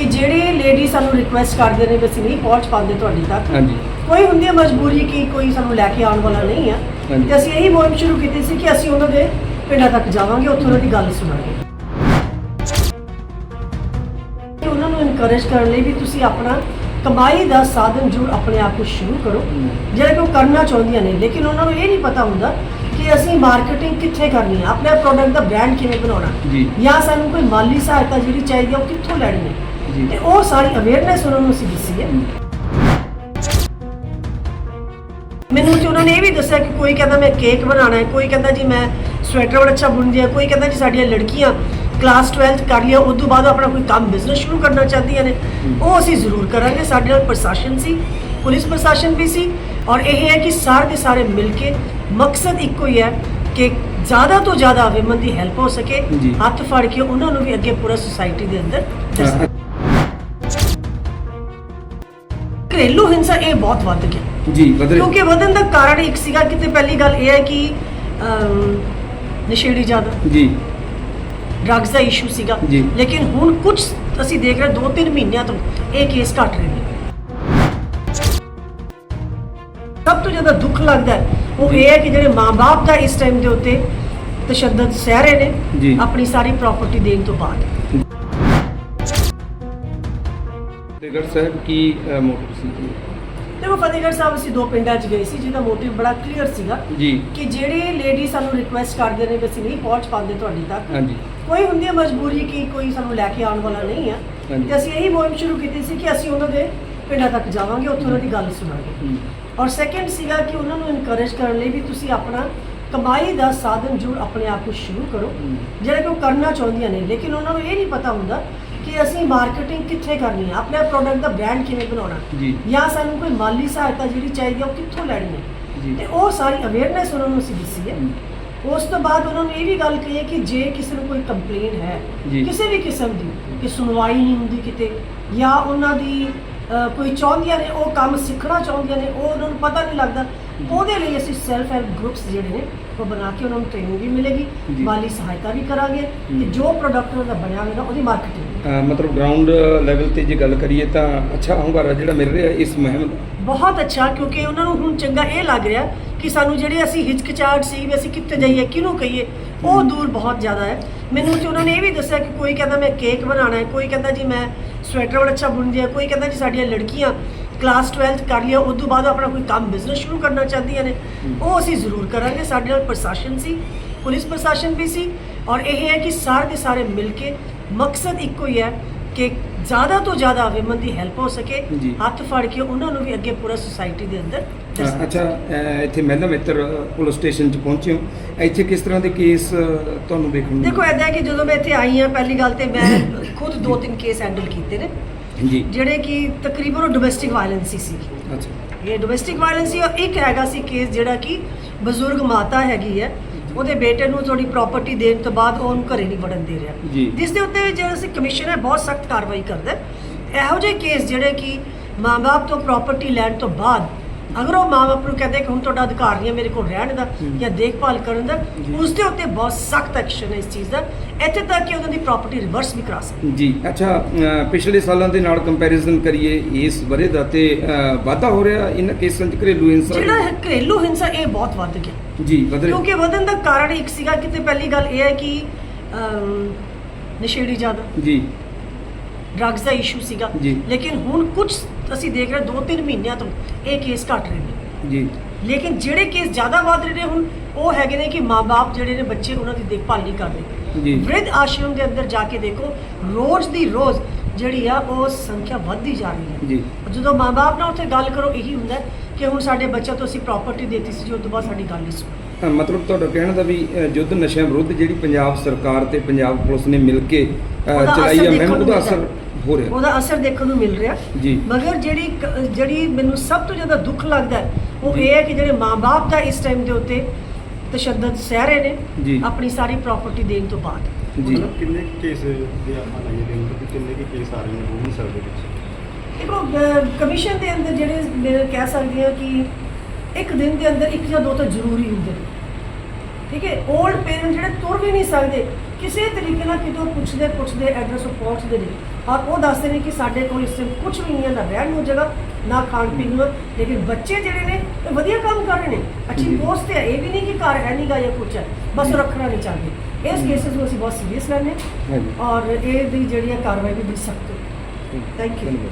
ਕਿ ਜਿਹੜੇ ਲੇਡੀ ਸਾਨੂੰ ਰਿਕੁਐਸਟ ਕਰਦੇ ਨੇ ਵੀ ਅਸੀਂ ਨਹੀਂ ਪਹੁੰਚ ਪਾਉਂਦੇ ਤੁਹਾਡੇ ਤੱਕ ਹਾਂਜੀ। ਕੋਈ ਹੁੰਦੀ ਹੈ ਮਜਬੂਰੀ ਕਿ ਕੋਈ ਸਾਨੂੰ ਲੈ ਕੇ ਆਉਣ ਵਾਲਾ ਨਹੀਂ ਹਾਂਜੀ। ਤੇ ਅਸੀਂ ਇਹੀ ਮੁਹਿੰਮ ਸ਼ੁਰੂ ਕੀਤੀ ਸੀ ਕਿ ਅਸੀਂ ਉਹਨਾਂ ਦੇ ਪਿੰਡਾਂ ਤੱਕ ਜਾਵਾਂਗੇ ਉੱਥੋਂ ਉਹਨਾਂ ਦੀ ਗੱਲ ਸੁਣਾਂਗੇ। ਉਹਨਾਂ ਨੂੰ ਇਨਕਰੇਜ ਕਰਨ ਲਈ ਵੀ ਤੁਸੀਂ ਆਪਣਾ ਕਮਾਈ ਦਾ ਸਾਧਨ ਜ਼ਰੂਰ ਆਪਣੇ ਆਪ ਨੂੰ ਸ਼ੁਰੂ ਕਰੋ। ਜਿਹੜਾ ਕਿ ਕਰਨਾ ਚਾਹੁੰਦੀਆਂ ਨੇ ਲੇਕਿਨ ਉਹਨਾਂ ਨੂੰ ਇਹ ਨਹੀਂ ਪਤਾ ਹੁੰਦਾ ਕਿ ਅਸੀਂ ਮਾਰਕੀਟਿੰਗ ਕਿੱਥੇ ਕਰਨੀ ਹੈ ਆਪਣੇ ਪ੍ਰੋਡਕਟ ਦਾ ਬ੍ਰਾਂਡ ਕਿਵੇਂ ਬਣਾਉਣਾ। ਜੀ। ਜਾਂ ਸਾਨੂੰ ਕੋਈ ਮਾਲੀ ਸਹਾਇਤਾ ਜਿਹੜੀ ਚਾਹੀਦੀ ਹੈ ਉਹ ਕਿੱਥੋਂ ਲੈਣੀ ਹੈ ਤੇ ਉਹ ਸਾਰੀ ਅਵੇਅਰਨੈਸ ਉਹਨਾਂ ਨੂੰ ਅਸੀਂ ਦੱਸੀ ਹੈ। ਮੈਨੂੰ ਤੇ ਉਹਨਾਂ ਨੇ ਇਹ ਵੀ ਦੱਸਿਆ ਕਿ ਕੋਈ ਕਹਿੰਦਾ ਮੈਂ ਕੇਕ ਬਣਾਉਣਾ ਹੈ ਕੋਈ ਕਹਿੰਦਾ ਜੀ ਮੈਂ ਸਵੈਟਰ ਬੜਾ ਅੱਛਾ ਬੁਣਦੀ ਹਾਂ ਕੋਈ ਕਹਿੰਦਾ ਜੀ ਸਾਡੀਆਂ ਲੜਕੀਆਂ ਕਲਾਸ 12th ਕਰ ਲਿਆ ਉਸ ਤੋਂ ਬਾਅਦ ਆਪਣਾ ਕੋਈ ਕੰਮ ਬਿਜ਼ਨਸ ਸ਼ੁਰੂ ਕਰਨਾ ਚਾਹਦੀਆਂ ਨੇ। ਉਹ ਅਸੀਂ ਜ਼ਰੂਰ ਕਰਾਂਗੇ ਸਾਡੇ ਨਾਲ ਪ੍ਰਸ਼ਾਸਨ ਸੀ ਪੁਲਿਸ ਪ੍ਰਸ਼ਾਸਨ ਵੀ ਸੀ ਔਰ ਇਹ ਹੈ ਕਿ ਸਾਰੇ ਦੇ ਸਾਰੇ ਮਿਲ ਕੇ ਮਕਸਦ ਇੱਕੋ ਹੀ ਹੈ ਕਿ ਜ਼ਿਆਦਾ ਤੋਂ ਜ਼ਿਆਦਾ ਵਿਮਨ ਦੀ ਹੈਲਪ ਹੋ ਸਕੇ। ਹੱਥ ਫੜ ਕੇ ਉਹਨਾਂ ਨੂੰ ਵੀ ਅੱਗੇ ਪੂਰਾ ਸੁਸਾਇਟੀ ਦੇ ਅੰਦਰ ਦੱਸਣਾ ਘਰੇਲੂ ਹਿੰਸਾ ਇਹ ਬਹੁਤ ਵੱਧ ਗਿਆ। ਜੀ ਬਦਲ ਕਿਉਂਕਿ ਵਧਣ ਦਾ ਕਾਰਨ ਇੱਕ ਸੀਗਾ ਕਿ ਤੇ ਪਹਿਲੀ ਗੱਲ ਇਹ ਹੈ ਕਿ ਅਮ, ਨਸ਼ੇੜੀ ਜ਼ਿਆਦਾ। ਜੀ। ਡਰੱਗਸ ਦਾ ਇਸ਼ੂ ਸੀਗਾ। ਜੀ। ਲੇਕਿਨ ਹੁਣ ਕੁਝ ਅਸੀਂ ਦੇਖ ਰਹੇ 2-3 ਮਹੀਨਿਆਂ ਤੋਂ ਇਹ ਕੇਸ ਘਟ ਰਹੇ ਨੇ। ਸਭ ਤੋਂ ਜ਼ਿਆਦਾ ਦੁੱਖ ਲੱਗਦਾ ਹੈ ਉਹ ਜੀ। ਇਹ ਹੈ ਕਿ ਜਿਹੜੇ ਮਾਂ-ਬਾਪ ਦਾ ਇਸ ਟਾਈਮ ਦੇ ਉੱਤੇ ਤਸ਼ੱਦਦ ਸਹਿ ਰਹੇ ਜੀ। ਨੇ ਆਪਣੀ ਸਾਰੀ ਪ੍ਰਾਪਰਟੀ ਦੇਣ ਤੋਂ ਬਾਅਦ। ਫਤਿਹਗੜ੍ਹ ਸਾਹਿਬ ਕੀ ਮੋਟਿਵ ਸੀ ਜੀ? ਦੇਖੋ ਫਤਿਹਗੜ੍ਹ ਸਾਹਿਬ ਅਸੀਂ ਦੋ ਪਿੰਡਾਂ 'ਚ ਗਏ ਸੀ ਜਿਹਦਾ ਮੋਟਿਵ ਬੜਾ ਕਲੀਅਰ ਸੀਗਾ ਜੀ। ਕਿ ਜਿਹੜੇ ਲੇਡੀ ਸਾਨੂੰ ਰਿਕੁਐਸਟ ਕਰਦੇ ਨੇ ਵੀ ਅਸੀਂ ਨਹੀਂ ਪਹੁੰਚ ਪਾਉਂਦੇ ਤੁਹਾਡੇ ਤੱਕ ਹਾਂਜੀ। ਕੋਈ ਹੁੰਦੀ ਹੈ ਮਜਬੂਰੀ ਕਿ ਕੋਈ ਸਾਨੂੰ ਲੈ ਕੇ ਆਉਣ ਵਾਲਾ ਨਹੀਂ ਹਾਂਜੀ। ਤੇ ਅਸੀਂ ਇਹੀ ਮੁਹਿੰਮ ਸ਼ੁਰੂ ਕੀਤੀ ਸੀ ਕਿ ਅਸੀਂ ਉਹਨਾਂ ਦੇ ਪਿੰਡਾਂ ਤੱਕ ਜਾਵਾਂਗੇ ਉੱਥੋਂ ਉਹਨਾਂ ਦੀ ਗੱਲ ਸੁਣਾਂਗੇ। ਔਰ ਸੈਕੰਡ ਸੀਗਾ ਕਿ ਉਹਨਾਂ ਨੂੰ ਇਨਕਰੇਜ ਕਰਨ ਲਈ ਵੀ ਤੁਸੀਂ ਆਪਣਾ ਕਮਾਈ ਦਾ ਸਾਧਨ ਜ਼ਰੂਰ ਆਪਣੇ ਆਪ ਨੂੰ ਸ਼ੁਰੂ ਕਰੋ। ਜਿਹੜਾ ਕਿ ਉਹ ਕਰਨਾ ਚਾਹੁੰਦੀਆਂ ਨੇ ਲੇਕਿਨ ਉਹਨਾਂ ਨੂੰ ਇਹ ਨਹੀਂ ਪਤਾ ਹੁੰਦਾ ਕਿ ਅਸੀਂ ਮਾਰਕੀਟਿੰਗ ਕਿੱਥੇ ਕਰਨੀ ਹੈ ਆਪਣੇ ਪ੍ਰੋਡਕਟ ਦਾ ਬ੍ਰਾਂਡ ਕਿਵੇਂ ਬਣਾਉਣਾ? ਜੀ। ਸਾਨੂੰ ਕੋਈ ਮਾਲੀ ਸਹਾਇਤਾ ਜਿਹੜੀ ਚਾਹੀਦੀ ਹੈ ਉਹ ਕਿੱਥੋਂ ਲੈਣੀ ਹੈ ਤੇ ਉਹ ਸਾਰੀ ਅਵੇਅਰਨੈਸ ਉਹਨਾਂ ਨੂੰ ਅਸੀਂ ਦੱਸੀ ਹੈ। ਉਸ ਤੋਂ ਬਾਅਦ ਉਹਨਾਂ ਨੂੰ ਇਹ ਵੀ ਗੱਲ ਕਹੀ ਕਿ ਜੇ ਕਿਸੇ ਨੂੰ ਕੋਈ ਕੰਪਲੇਨ ਹੈ। ਕਿਸੇ ਵੀ ਕਿਸਮ ਦੀ ਕਿ ਸੁਣਵਾਈ ਨਹੀਂ ਹੁੰਦੀ ਕਿਤੇ ਜਾਂ ਉਹਨਾਂ ਦੀ ਕੋਈ ਚਾਹੁੰਦੀਆਂ ਨੇ ਉਹ ਕੰਮ ਸਿੱਖਣਾ ਚਾਹੁੰਦੀਆਂ ਨੇ ਉਹ ਉਹਨਾਂ ਨੂੰ ਪਤਾ ਨਹੀਂ ਲੱਗਦਾ। ਉਹਦੇ ਲਈ ਅਸੀਂ ਸੈਲਫ ਹੈਲਪ ਗਰੁੱਪਸ ਜਿਹੜੇ ਨੇ ਉਹ ਬਣਾ ਕੇ ਉਹਨਾਂ ਨੂੰ ਟ੍ਰੇਨਿੰਗ ਵੀ ਮਿਲੇਗੀ। ਮਾਲੀ ਸਹਾਇਤਾ ਵੀ ਕਰਾਂਗੇ ਤੇ। ਜੋ। ਪ੍ਰੋਡਕਟ ਉਹਨਾਂ ਦਾ ਬਣਿਆ ਹੋਵੇਗਾ ਉਹਦੀ ਮਾਰਕੀਟਿੰਗ ਮਤਲਬ ਗਰਾਊਂਡ ਲੈਵਲ ਤੇ ਜੇ ਗੱਲ ਕਰੀਏ ਤਾਂ ਅੱਛਾ ਹੁੰਗਾਰਾ ਜਿਹੜਾ ਮਿਲ ਰਿਹਾ ਇਸ ਮੁਹਿੰਮ ਬਹੁਤ ਅੱਛਾ ਕਿਉਂਕਿ ਉਹਨਾਂ ਨੂੰ ਹੁਣ ਚੰਗਾ ਇਹ ਲੱਗ ਰਿਹਾ ਕਿ ਸਾਨੂੰ ਜਿਹੜੇ ਅਸੀਂ ਹਿਚਕਿਚਾਹਟ ਸੀ ਵੀ ਅਸੀਂ ਕਿੱਥੇ ਜਾਈਏ ਕਿਹਨੂੰ ਕਹੀਏ ਉਹ ਦੂਰ ਬਹੁਤ ਜ਼ਿਆਦਾ ਹੈ। ਮੈਨੂੰ ਤੇ ਉਹਨਾਂ ਨੇ ਇਹ ਵੀ ਦੱਸਿਆ ਕਿ ਕੋਈ ਕਹਿੰਦਾ ਮੈਂ ਕੇਕ ਬਣਾਉਣਾ ਹੈ ਕੋਈ ਕਹਿੰਦਾ ਜੀ ਮੈਂ ਸਵੈਟਰ ਬੜਾ ਅੱਛਾ ਬੁਣਦੀ ਹਾਂ ਕੋਈ ਕਹਿੰਦਾ ਜੀ ਸਾਡੀਆਂ ਲੜਕੀਆਂ ਕਲਾਸ 12th ਕਰ ਲਿਆ ਉਸ ਤੋਂ ਬਾਅਦ ਆਪਣਾ ਕੋਈ ਕੰਮ ਬਿਜ਼ਨਸ ਸ਼ੁਰੂ ਕਰਨਾ ਚਾਹਦੀਆਂ ਨੇ ਉਹ ਅਸੀਂ ਜ਼ਰੂਰ ਕਰਾਂਗੇ ਸਾਡੇ ਨਾਲ ਪ੍ਰਸ਼ਾਸਨ ਸੀ ਪੁਲਿਸ ਪ੍ਰਸ਼ਾਸਨ ਵੀ ਸੀ ਔਰ ਇਹ ਹੈ ਕਿ ਸਾਰੇ ਦੇ ਸਾਰੇ ਮਿਲ ਕੇ ਮਕਸਦ ਇੱਕੋ ਹੀ ਹੈ ਕਿ ਜ਼ਿਆਦਾ ਤੋਂ ਜ਼ਿਆਦਾ ਵਿਮਨ ਦੀ ਹੈਲਪ ਹੋ ਸਕੇ ਜੀ। ਹੱਥ ਫੜ ਕੇ ਉਹਨਾਂ ਨੂੰ ਵੀ ਅੱਗੇ ਪੂਰਾ ਸੁਸਾਇਟੀ ਦੇ ਅੰਦਰ ਦੱਸਣਾ। ਅੱਛਾ ਅਹ, ਇੱਥੇ ਮਹਿਲਾ ਮਿੱਤਰ ਪੁਲਿਸ ਸਟੇਸ਼ਨ 'ਚ ਪਹੁੰਚੇ ਹੋ ਇੱਥੇ ਕਿਸ ਤਰ੍ਹਾਂ ਦੇ ਕੇਸ ਅਹ, ਤੁਹਾਨੂੰ ਵੇਖਣ ਨੂੰ ਦੇਖੋ ਐਦਾਂ ਹੈ ਕਿ ਜਦੋਂ ਮੈਂ ਇੱਥੇ ਆਈ ਹਾਂ ਪਹਿਲੀ ਗੱਲ ਤੇ ਮੈਂ ਖੁਦ ਦੋ ਤਿੰਨ ਕੇਸ ਹੈਂਡਲ ਕੀਤੇ ਨੇ ਜੀ ਜਿਹੜੇ ਕਿ ਤਕਰੀਬਨ ਉਹ ਡੋਮੈਸਟਿਕ ਵਾਇਲੈਂਸ ਹੀ ਸੀ ਅੱਛਾ ਇਹ ਡੋਮੈਸਟਿਕ ਵਾਇਲੈਂਸ ਔਰ ਇੱਕ ਹੈਗਾ ਸੀ ਕੇਸ ਜਿਹੜਾ ਕਿ ਬਜ਼ੁਰਗ ਮਾਤਾ ਹੈਗੀ ਹੈ ਉਹਦੇ ਬੇਟੇ ਨੂੰ ਥੋੜੀ ਪ੍ਰਾਪਰਟੀ ਦੇਣ ਤੋਂ ਬਾਅਦ ਉਹ ਉਹਨੂੰ ਘਰੇ ਨਹੀਂ ਵੜਨ ਦੇ ਰਿਹਾ। ਜਿਸ ਦੇ ਉੱਤੇ ਜਿਹੜਾ ਅਸੀਂ ਕਮਿਸ਼ਨ ਹੈ ਬਹੁਤ ਸਖਤ ਕਾਰਵਾਈ ਕਰਦਾ। ਇਹੋ ਜਿਹੇ ਕੇਸ ਜਿਹੜੇ ਕਿ ਮਾਂ-ਬਾਪ ਤੋਂ ਪ੍ਰਾਪਰਟੀ ਲੈਣ ਤੋਂ ਬਾਅਦ ਅਗਰ ਉਹ ਮਾਂ-ਬਾਪ ਨੂੰ ਕਹਿੰਦੇ ਕਿ ਹੁਣ ਤੁਹਾਡਾ ਅਧਿਕਾਰ ਨਹੀਂ ਹੈ ਮੇਰੇ ਕੋਲ ਰਹਿਣ ਦਾ। ਜਾਂ ਦੇਖਭਾਲ ਕਰਨ ਦਾ। ਉਸ ਦੇ ਉੱਤੇ ਬਹੁਤ ਸਖਤ ਐਕਸ਼ਨ ਹੈ ਇਸ ਚੀਜ਼ ਦਾ ਇੱਥੇ ਤੱਕ ਕਿ ਉਹਨਾਂ ਦੀ ਪ੍ਰਾਪਰਟੀ ਰਿਵਰਸ ਵੀ ਕਰਾ ਸਕਦੇ। ਜੀ ਅੱਛਾ ਪਿਛਲੇ ਸਾਲਾਂ ਦੇ ਨਾਲ ਕੰਪੈਰੀਜ਼ਨ ਕਰੀਏ ਇਸ ਬਰੇ ਦਾ ਤੇ ਵਾਧਾ ਹੋ ਰਿਹਾ ਇਹਨਾਂ ਕੇਸਾਂ 'ਚ ਘਰੇਲੂ ਹਿੰਸਾ? ਜਿਹੜਾ ਘਰੇਲੂ ਹਿੰਸਾ ਇਹ ਬਹੁਤ ਵੱਧ ਗਿਆ। ਜੀ ਬਦਲ ਕਿਉਂਕਿ ਵਧਣ ਦਾ ਕਾਰਨ ਇੱਕ ਸੀਗਾ ਕਿ ਤੇ ਪਹਿਲੀ ਗੱਲ ਇਹ ਹੈ ਕਿ ਨਸ਼ੇੜੀ ਜ਼ਿਆਦਾ। ਜੀ। ਡਰੱਗਸ ਦਾ ਇਸ਼ੂ ਸੀਗਾ। ਜੀ। ਲੇਕਿਨ ਹੁਣ ਕੁਝ ਅਸੀਂ ਦੇਖ ਰਹੇ 2-3 ਮਹੀਨਿਆਂ ਤੋਂ ਇਹ ਕੇਸ ਘਟ ਰਹੇ ਨੇ। ਜੀ। ਲੇਕਿਨ ਜਿਹੜੇ ਕੇਸ ਜ਼ਿਆਦਾ ਵੱਧ ਰਹੇ ਨੇ ਹੁਣ ਉਹ ਹੈਗੇ ਨੇ ਕਿ ਮਾਪੇ ਜਿਹੜੇ ਨੇ ਬੱਚੇ ਉਹਨਾਂ ਦੀ ਦੇਖਭਾਲ ਨਹੀਂ ਕਰਦੇ ਜੀ। ਵ੍ਰਿਧ ਆਸ਼ਰਮ ਦੇ ਅੰਦਰ ਜਾ ਕੇ ਦੇਖੋ ਰੋਜ਼ ਦੀ ਰੋਜ਼ ਜਿਹੜੀ ਆ ਉਹ ਸੰਖਿਆ ਵੱਧਦੀ ਜਾ ਰਹੀ ਹੈ। ਜੀ। ਜਦੋਂ ਮਾਪੇ ਨਾਲ ਉੱਥੇ ਗੱਲ ਕਰੋ ਇਹੀ ਹੁੰਦਾ ਹੈ ਕਿ ਹੁਣ ਸਾਡੇ ਬੱਚਿਆਂ ਤੋਂ ਅਸੀਂ ਪ੍ਰਾਪਰਟੀ ਦਿੱਤੀ ਸੀ ਜੋ ਤੋਂ ਬਾਅਦ ਸਾਡੀ ਗੱਲ ਨਹੀਂ ਸੁਣੀ ਮਤਲਬ ਤੁਹਾਡਾ ਕਹਿਣ ਦਾ ਵੀ ਯੁੱਧ ਨਸ਼ਿਆਂ ਵਿਰੁੱਧ ਜਿਹੜੀ ਪੰਜਾਬ ਸਰਕਾਰ ਤੇ ਪੰਜਾਬ ਪੁਲਿਸ ਨੇ ਮਿਲ ਕੇ ਚਲਾਈ ਅਸਰ ਹੈ ਦੇਖਣ ਮਹਿੰਮ ਨੂੰ ਉਹਦਾ ਅਸਰ ਹੋ ਰਿਹਾ। ਉਹਦਾ ਅਸਰ ਦੇਖਣ ਨੂੰ ਮਿਲ ਰਿਹਾ। ਜੀ। ਮਗਰ ਜਿਹੜੀ ਜਿਹੜੀ ਮੈਨੂੰ ਸਭ ਤੋਂ ਜ਼ਿਆਦਾ ਦੁੱਖ ਲੱਗਦਾ ਉਹ। ਇਹ ਹੈ ਕਿ ਜਿਹੜੇ ਮਾਂ-ਬਾਪ ਦਾ ਇਸ ਟਾਈਮ ਦੇ ਉੱਤੇ ਤਸ਼ੱਦਦ ਸਹਿ ਰਹੇ। ਨੇ ਆਪਣੀ ਸਾਰੀ ਪ੍ਰਾਪਰਟੀ ਦੇਣ ਤੋਂ ਬਾਅਦ। ਜੀ। ਮਤਲਬ ਕਿੰਨੇ ਕੇਸ ਦੇ ਆਪਾਂ ਲਾਈਏ ਦਿਨ ਤੋਂ ਕਿ ਕਿੰਨੇ ਕੁ ਕੇਸ ਆ ਰਹੇ ਨੇ? ਉਹ ਨਹੀਂ ਸਕਦੇ ਵਿੱਚ ਦੇਖੋ ਕਮਿਸ਼ਨ ਦੇ ਅੰਦਰ ਜਿਹੜੇ ਮੇਰੇ ਕਹਿ ਸਕਦੀ ਹਾਂ ਕਿ ਇੱਕ ਦਿਨ ਦੇ ਅੰਦਰ ਇੱਕ ਜਾਂ ਦੋ ਤਾਂ ਜ਼ਰੂਰੀ ਹੁੰਦੇ ਨੇ। ਠੀਕ ਹੈ? 올ਡ ਪੇਰੈਂਟ ਜਿਹੜੇ ਤੁਰ ਵੀ ਨਹੀਂ ਸਕਦੇ। ਕਿਸੇ ਤਰੀਕੇ ਨਾਲ ਕਿਤੋਂ ਪੁੱਛਦੇ ਪੁੱਛਦੇ ਐਡਰੈਸ ਉਹ ਪਹੁੰਚਦੇ ਨੇ। ਔਰ ਉਹ ਦੱਸਦੇ ਨੇ ਕਿ ਸਾਡੇ ਕੋਲ ਇਸ ਟਾਈਮ ਕੁਝ ਵੀ ਨਹੀਂ ਹੈ ਨਾ ਰਹਿਣ ਨੂੰ ਜਗ੍ਹਾ ਨਾ ਖਾਣ ਪੀਣ ਨੂੰ। ਲੇਕਿਨ ਬੱਚੇ ਜਿਹੜੇ ਨੇ ਇਹ ਵਧੀਆ ਕੰਮ ਕਰ ਰਹੇ ਨੇ। ਅੱਛੀ। ਪੋਸਟ ਤੇ ਹੈ। ਇਹ ਵੀ ਨਹੀਂ ਕਿ ਘਰ ਹੈ ਨਹੀਂਗਾ ਜਾਂ ਕੁਝ ਹੈ। ਬਸ ਰੱਖਣਾ ਨਹੀਂ ਚਾਹੁੰਦੇ। ਇਸ ਕੇਸਿਸ ਨੂੰ ਅਸੀਂ ਬਹੁਤ ਸੀਰੀਅਸ ਲੈਂਦੇ ਔਰ ਇਹ ਦੀ ਜਿਹੜੀ ਹੈ ਕਾਰਵਾਈ ਵੀ ਸਖਤ ਹੈ। Thank you